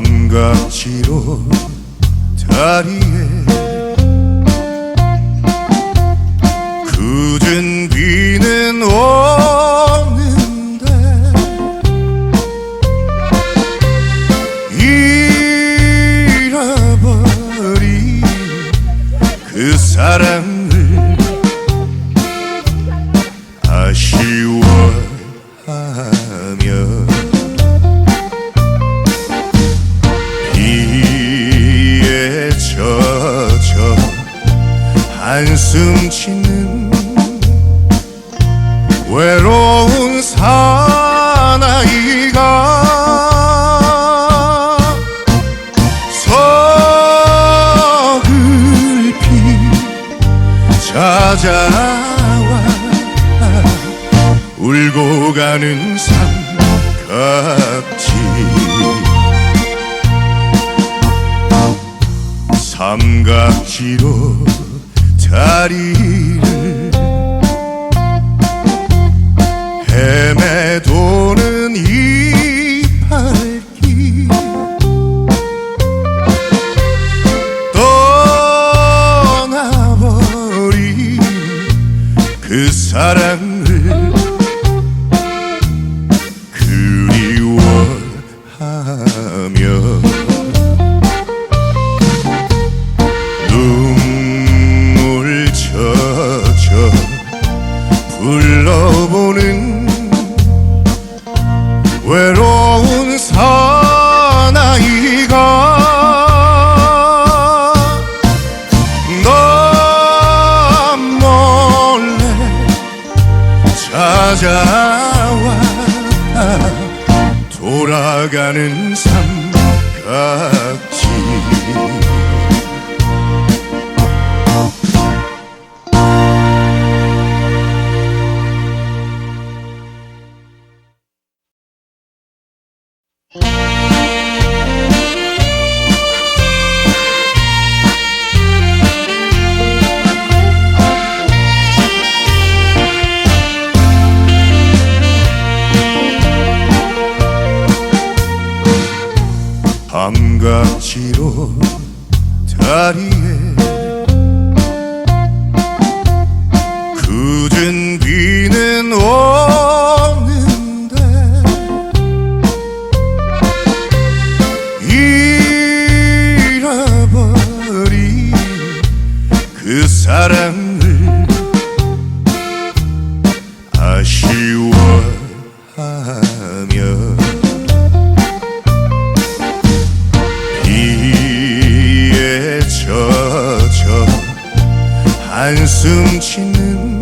밤같이로 다리에 굳은 비는 오 한숨 짓는 외로운 사나이가 서글피 찾아와 울고 가는 삶 같이 삼각지로 다리를 헤매도는 이팔길. 떠나버린 그 사랑 찾아와 돌아가는 삶 같이 밤같이로 다리에 굳은 비는 오는데 잃어버린 그 사랑을 아쉬워하며 젖어 한숨 짓는